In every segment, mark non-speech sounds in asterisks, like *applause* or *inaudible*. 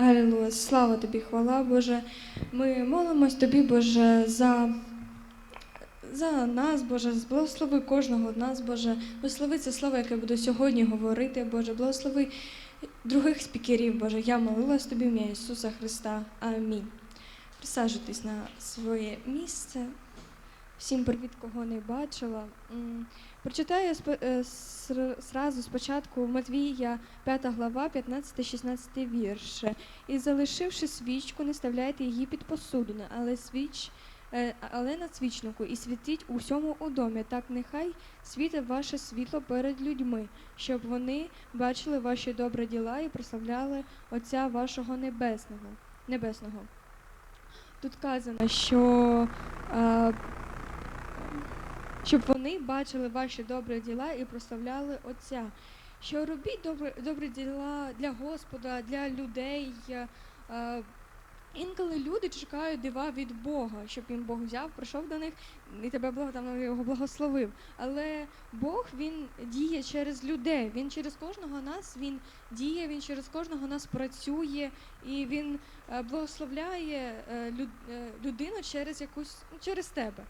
Алілуя, слава тобі, хвала, Боже. Ми молимось тобі, Боже, за, за нас, Боже, благослови кожного з нас, Боже. Благослови це слово, яке буду сьогодні говорити, Боже. Благослови других спікерів, Боже. Я молилась тобі ім'я Ісуса Христа. Амінь. Присаджуйтесь на своє місце. Всім привіт, кого не бачила. Прочитаю спо- е, спочатку Матвія, 5 глава, 15-16 вірш. І залишивши свічку, не ставляйте її під посудину, але свіч. е, Але на свічнику і світіть у всьому у домі. Так нехай світить ваше світло перед людьми, щоб вони бачили ваші добрі діла і прославляли Отця вашого небесного. небесного. Тут казано, що е, щоб вони бачили ваші добрі діла і прославляли Отця. Що робіть добрі, добрі діла для Господа, для людей. е, е, Інколи люди чекають дива від Бога, щоб їм Бог взяв, прийшов до них і тебе там його благословив. Але Бог він діє через людей. Він через кожного нас він діє, він через кожного нас працює, і він е, благословляє люд- людину через якусь ну, через тебе.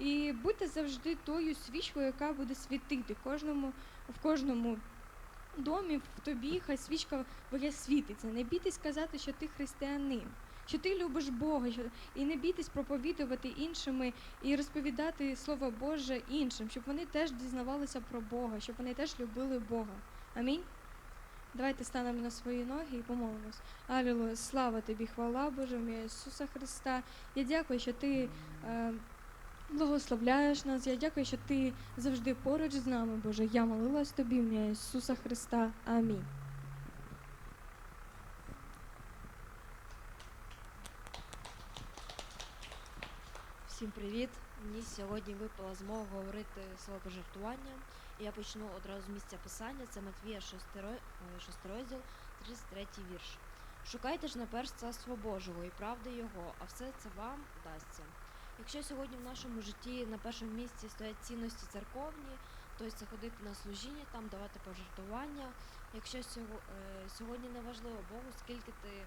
І будьте завжди тою свічкою, яка буде світити кожному в кожному домі, в тобі, хай свічка твоя світиться. Не бійтесь сказати, що ти християнин, що ти любиш Бога, що... і не бійтесь проповідувати іншими і розповідати Слово Боже іншим, щоб вони теж дізнавалися про Бога, щоб вони теж любили Бога. Амінь. Давайте станемо на свої ноги і помолимось. Алілуя, слава тобі, хвала Боже, Ісуса Христа. Я дякую, що ти е, благословляєш нас. Я дякую, що ти завжди поруч з нами, Боже. Я молилась тобі, ім'я Ісуса Христа. Амінь. Всім привіт! Мені сьогодні випала змога говорити слово пожертвування. Я почну одразу з місця писання. Це Матвія 6, е, 6 розділ, 33 вірш. Шукайте ж наперш царство Божого і правди Його, а все це вам дасться. Якщо сьогодні в нашому житті на першому місці стоять цінності церковні, то це ходити на служіння, там давати пожертвування. Якщо е, сьогодні не важливо Богу, скільки ти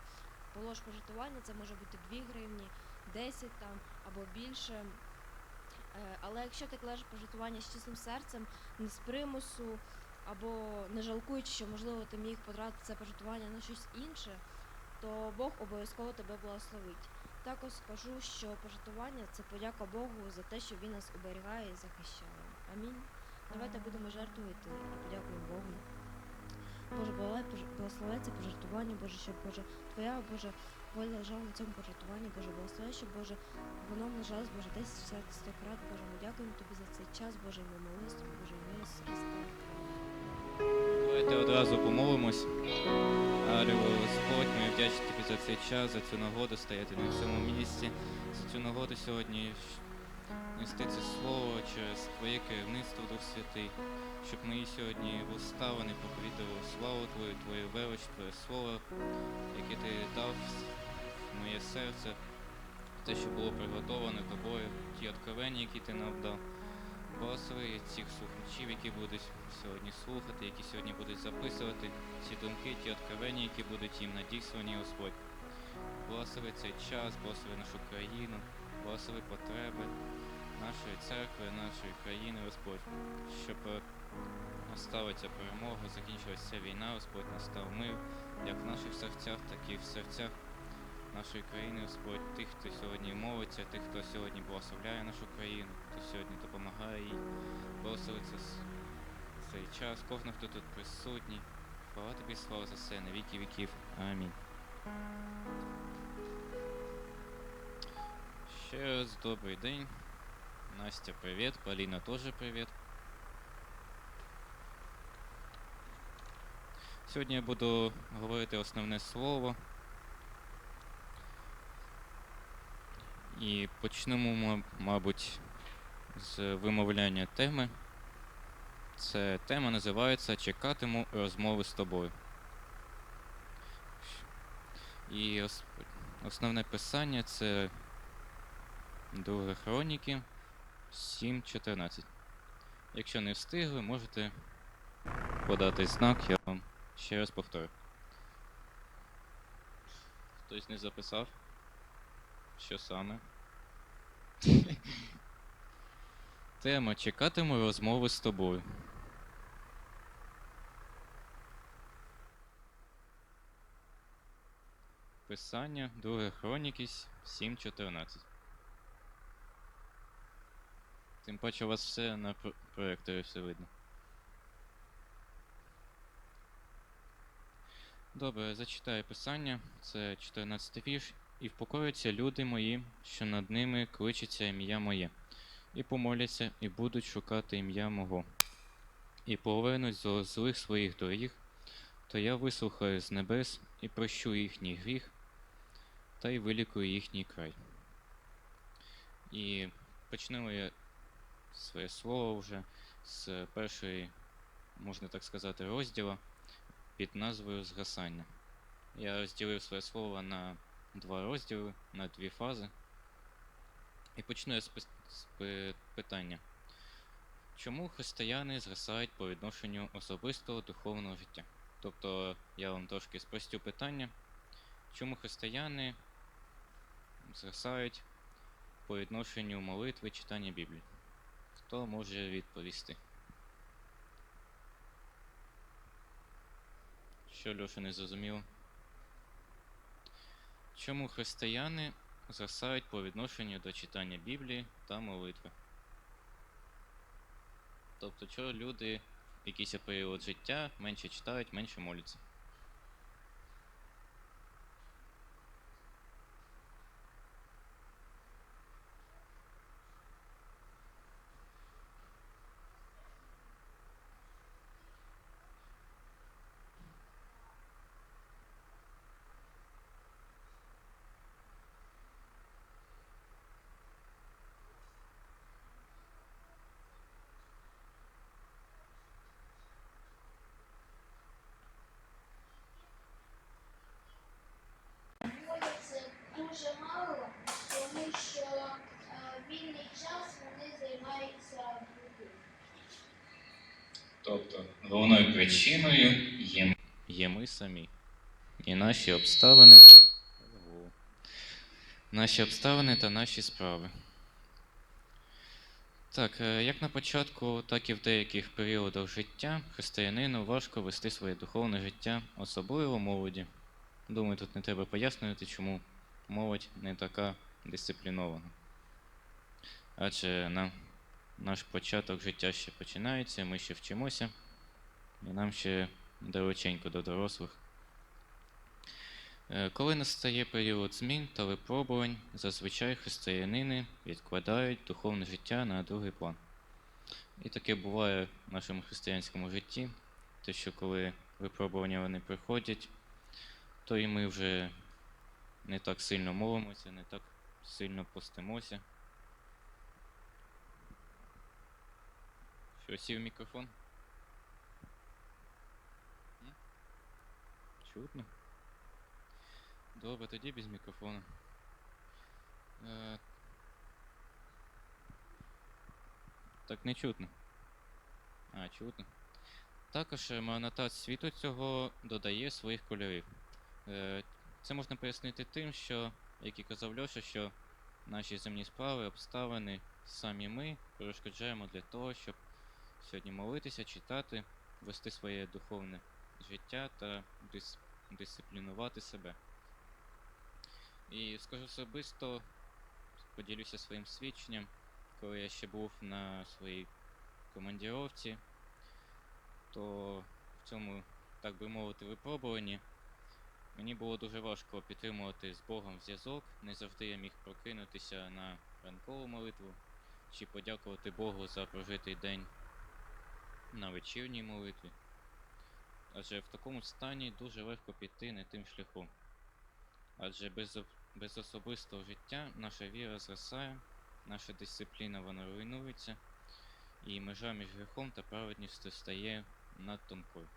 положиш пожертвування, це може бути 2 гривні, 10 там або більше. Е, Але якщо ти кладеш пожертвування з чистим серцем, не з примусу, або не жалкуючи, що можливо ти міг потратити це пожертвування на щось інше, то Бог обов'язково тебе благословить. Також скажу, що пожертвування це подяка Богу за те, що Він нас оберігає і захищає. Амінь. Давайте будемо жертвувати і подякуємо Богу. Боже, благослови це пожертвування, Боже, щоб Боже, Твоя Боже воля лежала на цьому пожертвуванні, Боже, благослови, щоб Боже, воно множалось, Боже, десь все стократ, Боже, ми дякуємо Тобі за цей час, Боже, ми молились Боже, Ісуса Христа. Давайте одразу помолимось. Алілуя, Господь, ми вдячні тобі за цей час, за цю нагоду стояти на цьому місці, за цю нагоду сьогодні нести це слово через Твоє керівництво, Дух Святий, щоб ми сьогодні вставлені проповідували славу Твою, Твою велич, Твоє слово, яке Ти дав в моє серце, те, що було приготоване тобою, ті откровення, які ти нам дав. Благослови цих слухачів, які будуть сьогодні слухати, які сьогодні будуть записувати ці думки, ті откровення, які будуть їм надіслані, Господь. Благослови цей час, благослови нашу країну, благослови потреби нашої церкви, нашої країни, Господь, щоб е, настала ця перемога, закінчилася ця війна, Господь, настав мир, як в наших серцях, так і в серцях нашої країни, Господь, тих, хто сьогодні молиться, тих, хто сьогодні благословляє нашу країну, хто сьогодні допомагає їй. Благослови це цей час, кожен, хто тут присутній. Хвала тобі, слава за все, на віки віків. Амінь. Ще раз добрий день. Настя, привіт. Поліна теж привіт. Сьогодні я буду говорити основне слово. І почнемо, мабуть, з вимовляння теми. Це тема називається Чекатиму розмови з тобою. І ос- основне писання це Друге Хроніки 7.14. Якщо не встигли, можете подати знак, я вам ще раз повторю. Хтось не записав? Що саме? *laughs* Тема чекатиму розмови з тобою. Писання 2 Хроніки 7.14. Тим паче у вас все на про- проекторі все видно. Добре, зачитаю писання. Це 14 вірш. І впокояться люди мої, що над ними кличеться ім'я моє, і помоляться, і будуть шукати ім'я мого, і повернуть з злих своїх доріг, то я вислухаю з небес і прощу їхній гріх, та й вилікую їхній край. І почнемо я своє слово вже з першої, можна так сказати, розділу під назвою Згасання. Я розділив своє слово на два розділи, на дві фази. І почну я з, питання. Чому християни згасають по відношенню особистого духовного життя? Тобто я вам трошки спростю питання. Чому християни згасають по відношенню молитви читання Біблії? Хто може відповісти? Що Льоша не зрозуміло? Чому християни згасають по відношенню до читання Біблії та молитви? Тобто, чого люди якийсь період життя менше читають, менше моляться? Це дуже мало, тому що е, вільний час вони займаються другим. Тобто, головною причиною є, є ми самі. І наші обставини. Наші обставини та наші справи. Так, е, як на початку, так і в деяких періодах життя християнину важко вести своє духовне життя, особливо молоді. Думаю, тут не треба пояснювати, чому молодь не така дисциплінована. Адже нам наш початок життя ще починається, ми ще вчимося, і нам ще далеченько до дорослих. Е, Коли настає період змін та випробувань, зазвичай християнини відкладають духовне життя на другий план. І таке буває в нашому християнському житті, те, що коли випробування вони приходять, то і ми вже не так сильно молимося, не так сильно постимося. Що, сів мікрофон? Ні? Чутно? Добре, тоді без мікрофона. Е, так не чутно. А, чутно. Також е, світу цього додає своїх кольорів. Е, це можна пояснити тим, що, як і казав Льоша, що наші земні справи, обставини, самі ми перешкоджаємо для того, щоб сьогодні молитися, читати, вести своє духовне життя та дис- дисциплінувати себе. І скажу особисто, поділюся своїм свідченням, коли я ще був на своїй командіровці, то в цьому, так би мовити, випробуванні мені було дуже важко підтримувати з Богом зв'язок. Не завжди я міг прокинутися на ранкову молитву чи подякувати Богу за прожитий день на вечірній молитві. Адже в такому стані дуже легко піти не тим шляхом. Адже без, без особистого життя наша віра зростає, наша дисципліна вона руйнується, і межа між гріхом та праведністю стає надтонкою.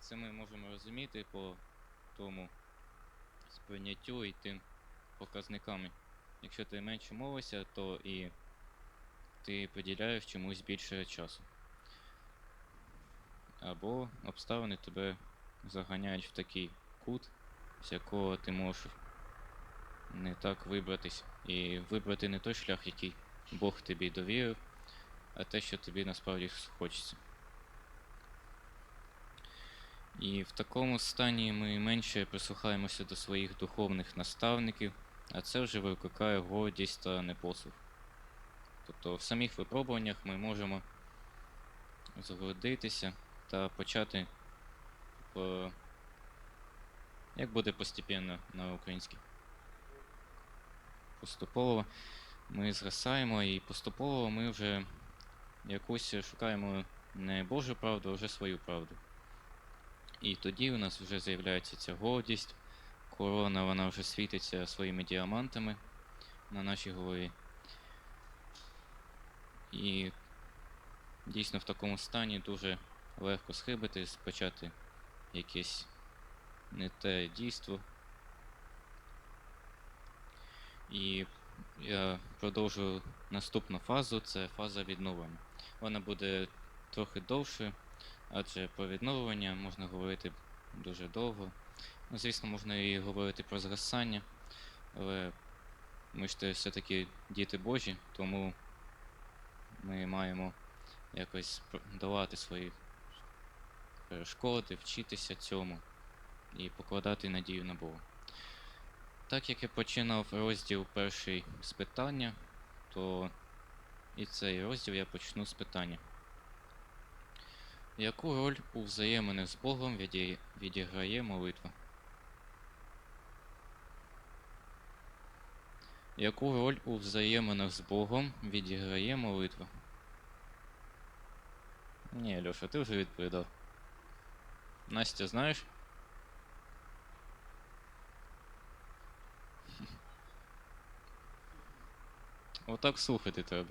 Це ми можемо розуміти по тому сприйняттю і тим показникам. Якщо ти менше молишся, то і ти приділяєш чомусь більше часу. Або обставини тебе заганяють в такий кут, з якого ти можеш не так вибратись. І вибрати не той шлях, який Бог тобі довірив, а те, що тобі насправді хочеться. І в такому стані ми менше прислухаємося до своїх духовних наставників, а це вже викликає гордість та непослух. Тобто в самих випробуваннях ми можемо згордитися та почати по... як буде постепенно на українській. Поступово ми згасаємо і поступово ми вже якусь шукаємо не Божу правду, а вже свою правду. І тоді у нас вже з'являється ця гордість, корона вона вже світиться своїми діамантами на нашій голові. І дійсно в такому стані дуже легко схибити, почати якесь не те дійство. І я продовжую наступну фазу, це фаза відновлення. Вона буде трохи довше, адже про відновлення можна говорити дуже довго. Ну, звісно, можна і говорити про згасання, але ми ж все-таки діти Божі, тому ми маємо якось долати свої перешкоди, вчитися цьому і покладати надію на Бога. Так як я починав розділ перший з питання, то і цей розділ я почну з питання. Яку роль у взаєминах з Богом відіграє молитва? Яку роль у взаєминах з Богом відіграє молитва? Ні, Льоша, ти вже відповідав. Настя, знаєш? Отак слухати треба.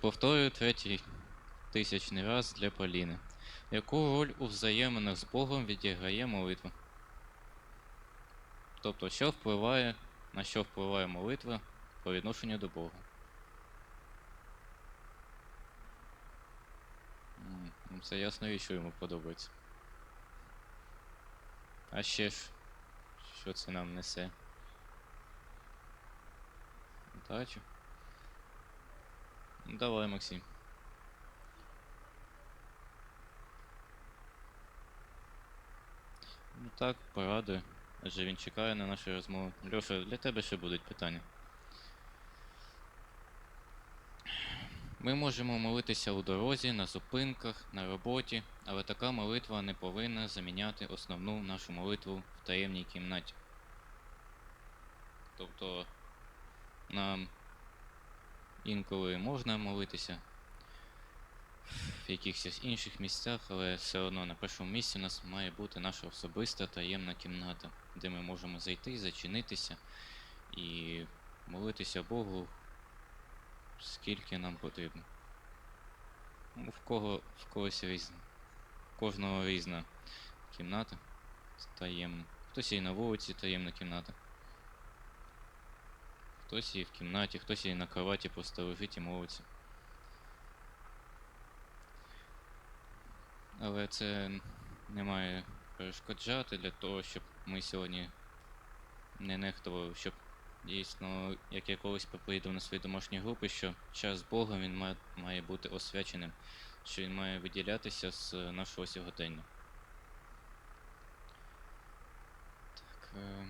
Повторюю третій тисячний раз для Поліни. Яку роль у взаєминах з Богом відіграє молитва? Тобто, що впливає, на що впливає молитва по відношенню до Бога? М, ну, Це ясно і що йому подобається. А ще ж, що це нам несе? Удачу. Ну, Давай, Максим. Ну так, порадує. Адже він чекає на нашу розмову. Льоша, для тебе ще будуть питання. Ми можемо молитися у дорозі, на зупинках, на роботі, але така молитва не повинна заміняти основну нашу молитву в таємній кімнаті. Тобто нам інколи можна молитися в якихось інших місцях, але все одно на першому місці у нас має бути наша особиста таємна кімната, де ми можемо зайти, зачинитися і молитися Богу скільки нам потрібно. Ну, в кого в когось різна. В кожного різна кімната таємна. Хтось і на вулиці таємна кімната. Хтось і в кімнаті, хтось і на кроваті просто лежить і молиться. Але це не має перешкоджати для того, щоб ми сьогодні не нехтували, щоб дійсно, як я колись проповідав на своїй домашній групі, що час з Богом він має, має бути освяченим, що він має виділятися з нашого сьогодення. Так. Е...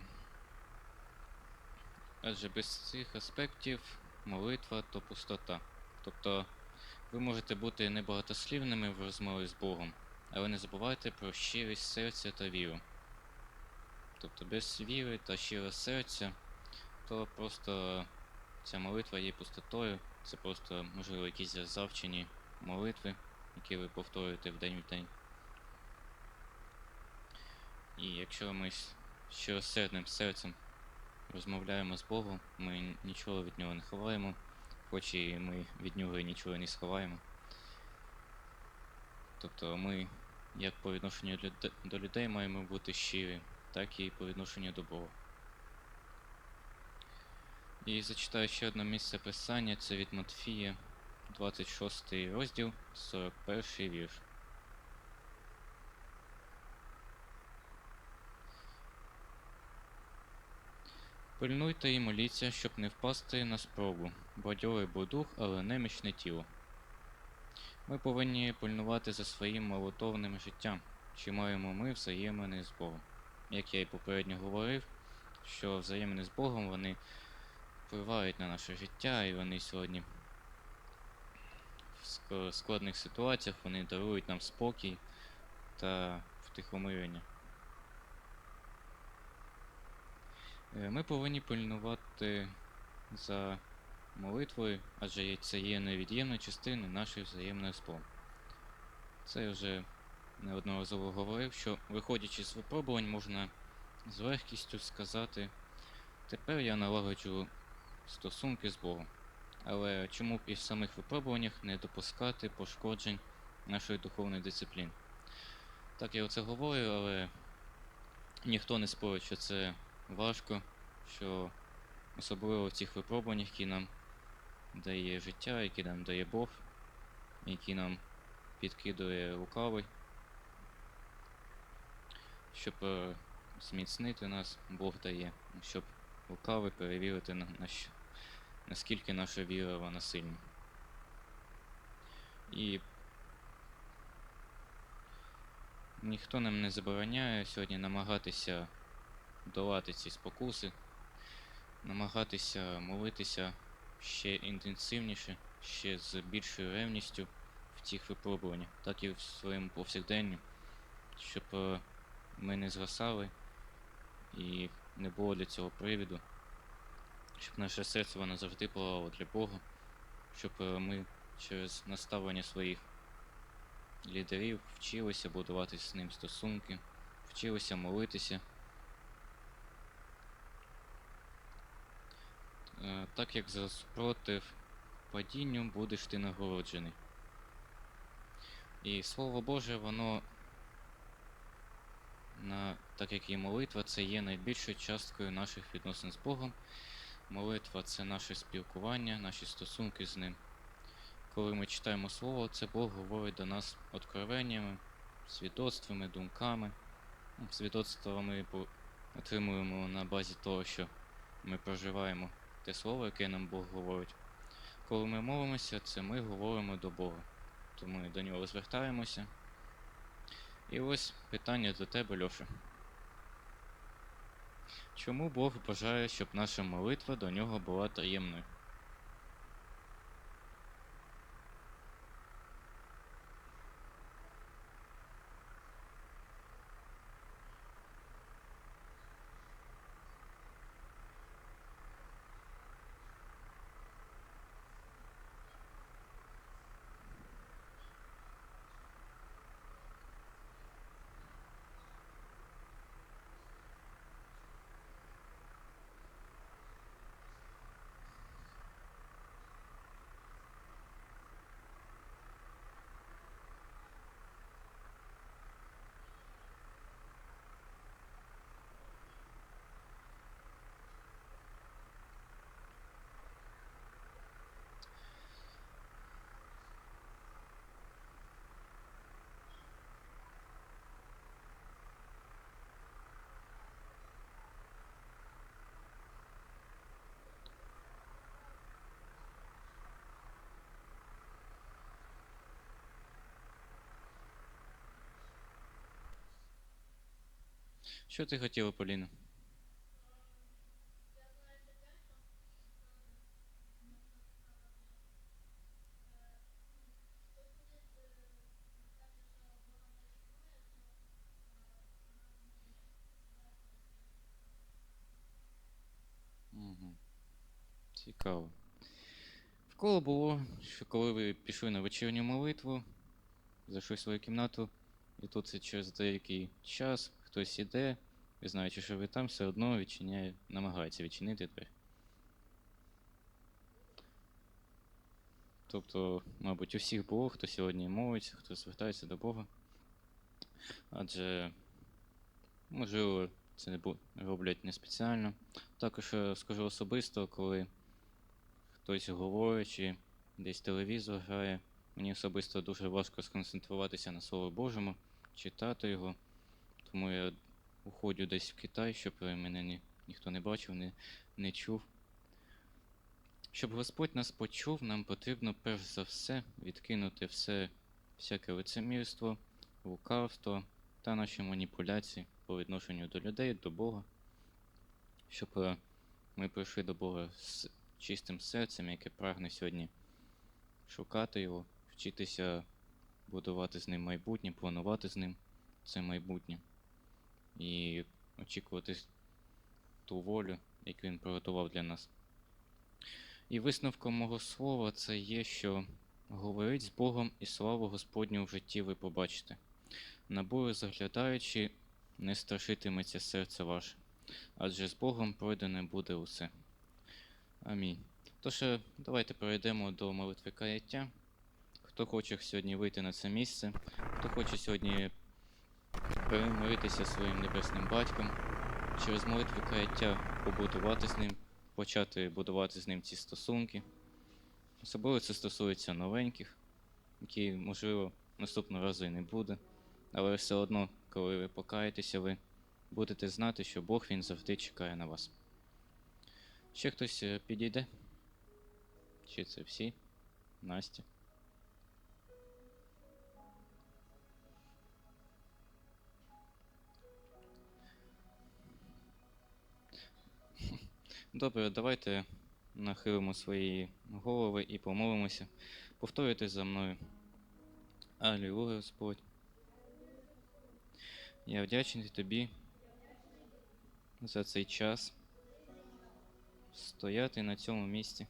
Адже без цих аспектів молитва то пустота. Тобто ви можете бути небагатослівними в розмові з Богом, але не забувайте про щирість серця та віру. Тобто без віри та щирого серця, то просто ця молитва є пустотою, це просто, можливо, якісь завчені молитви, які ви повторюєте вдень в день. І якщо ми щиросердним серцем розмовляємо з Богом, ми нічого від нього не ховаємо, хоч і ми від нього нічого не сховаємо. Тобто ми, як по відношенню до людей, маємо бути щирі, так і по відношенню до Бога. І зачитаю ще одне місце писання, це від Матфія, 26 розділ, 41 вірш. Пильнуйте і моліться, щоб не впасти на спробу. Бадьорий був дух, але немічне тіло. Ми повинні пильнувати за своїм молотовним життям, чи маємо ми взаємини з Богом. Як я і попередньо говорив, що взаємини з Богом вони впливають на наше життя, і вони сьогодні в складних ситуаціях вони дарують нам спокій та втихомирення. Е, Ми повинні пильнувати за молитвою, адже це є невід'ємною частиною нашої взаємної з Це я вже неодноразово говорив, що виходячи з випробувань, можна з легкістю сказати, тепер я налагоджу стосунки з Богом. Але чому б і в самих випробуваннях не допускати пошкоджень нашої духовної дисципліни? Так я оце говорю, але ніхто не спорить, що це важко, що особливо в цих випробуваннях, які нам дає життя, які нам дає Бог, які нам підкидує лукавий, щоб е, зміцнити нас, Бог дає, щоб лукавий перевірити на що, наскільки наша віра вона сильна. І ніхто нам не забороняє сьогодні намагатися долати ці спокуси, намагатися молитися ще інтенсивніше, ще з більшою ревністю в цих випробуваннях, так і в своєму повсякденні, щоб е, ми не згасали і не було для цього привіду, щоб наше серце воно завжди палало для Бога, щоб е, ми через наставлення своїх лідерів вчилися будувати з ним стосунки, вчилися молитися. Е, Так як за спротив падінню будеш ти нагороджений. І Слово Боже, воно, на, так як і молитва, це є найбільшою часткою наших відносин з Богом. Молитва це наше спілкування, наші стосунки з Ним. Коли ми читаємо Слово, це Бог говорить до нас откровеннями, свідоцтвами, думками. Ну, Свідоцтва ми отримуємо на базі того, що ми проживаємо те слово, яке нам Бог говорить. Коли ми молимося, це ми говоримо до Бога. То ми до нього звертаємося. І ось питання до тебе, Льоша. Чому Бог бажає, щоб наша молитва до нього була таємною? Що ти хотіла, Поліна? Угу. Цікаво. Вколо було, що коли ви пішли на вечірню молитву, зайшли в свою кімнату, і тут це через деякий час хтось іде, і знаючи, що ви там, все одно відчиняє, намагається відчинити двері. Тобто, мабуть, у всіх було, хто сьогодні молиться, хто звертається до Бога. Адже, можливо, це не роблять не спеціально. Також е, скажу особисто, коли хтось говорить, чи десь телевізор грає, мені особисто дуже важко сконцентруватися на Слові Божому, читати його. Тому я уходжу десь в Китай, щоб е, мене ні, ніхто не бачив, не, не чув. Щоб Господь нас почув, нам потрібно перш за все відкинути все всяке лицемірство, лукавство та наші маніпуляції по відношенню до людей, до Бога, щоб е, ми прийшли до Бога з чистим серцем, яке прагне сьогодні шукати Його, вчитися будувати з ним майбутнє, планувати з ним це майбутнє і очікувати ту волю, яку він приготував для нас. І висновком мого слова це є, що говорить з Богом і славу Господню в житті ви побачите. На бурю заглядаючи, не страшитиметься серце ваше, адже з Богом пройдене буде усе. Амінь. Тож, е, давайте перейдемо до молитви каяття. Хто хоче сьогодні вийти на це місце, хто хоче сьогодні перемиритися своїм небесним батьком, через молитву каяття побудувати з ним, почати будувати з ним ці стосунки. Особливо це стосується новеньких, які, можливо, наступного разу і не буде. Але все одно, коли ви покаєтеся, ви будете знати, що Бог він завжди чекає на вас. Ще хтось е, підійде? Чи це всі? Настя. Добре, давайте нахилимо свої голови і помолимося. Повторюйте за мною. Алілуя, Господь. Я вдячний тобі за цей час стояти на цьому місці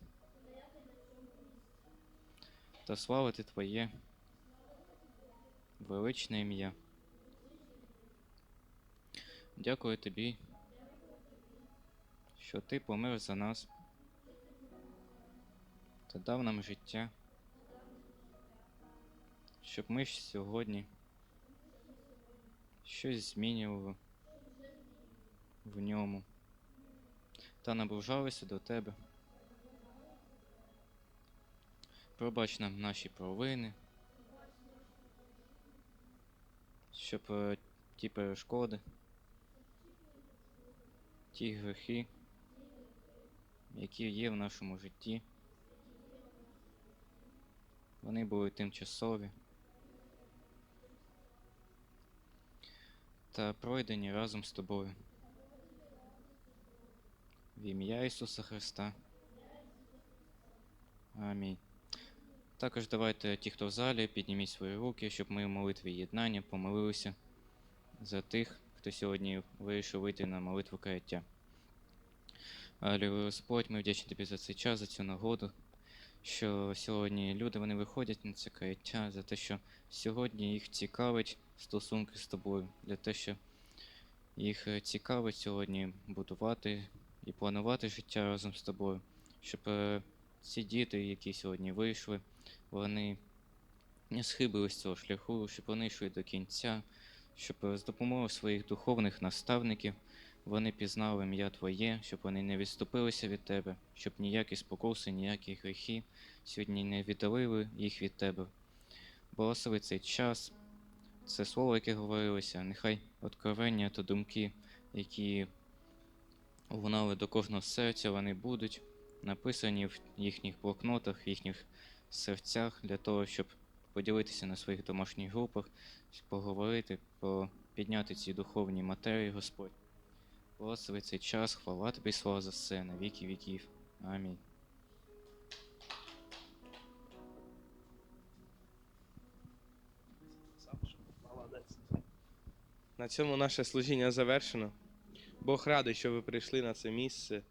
та славити Твоє величне ім'я. Дякую тобі, що ти помер за нас та дав нам життя, щоб ми ж сьогодні щось змінювали в ньому та наближалися до тебе. Пробач нам наші провини, щоб е, ті перешкоди, ті грехи, які є в нашому житті, вони були тимчасові та пройдені разом з тобою. В ім'я Ісуса Христа. Амінь. Також давайте ті, хто в залі, підніміть свої руки, щоб ми в молитві єднання помолилися за тих, хто сьогодні вирішив вийти на молитву каяття. Алілуя, Господь, ми вдячні тобі за цей час, за цю нагоду, що сьогодні люди вони виходять на це каяття, за те, що сьогодні їх цікавить стосунки з тобою, для те, що їх е, цікавить сьогодні будувати і планувати життя разом з тобою, щоб е, ці діти, які сьогодні вийшли, вони не схибили з цього шляху, щоб вони йшли до кінця, щоб е, з допомогою своїх духовних наставників вони пізнали ім'я Твоє, щоб вони не відступилися від Тебе, щоб ніякі спокуси, ніякі гріхи сьогодні не віддалили їх від Тебе. Благослови цей час, це слово, яке говорилося, нехай откровення та думки, які лунали до кожного серця, вони будуть написані в їхніх блокнотах, в їхніх серцях для того, щоб поділитися на своїх домашніх групах, поговорити, по- підняти ці духовні матерії, Господь. Благослови цей час, хвала тобі, слава за все, на віки віків. Амінь. На цьому наше служіння завершено. Бог радий, що ви прийшли на це місце.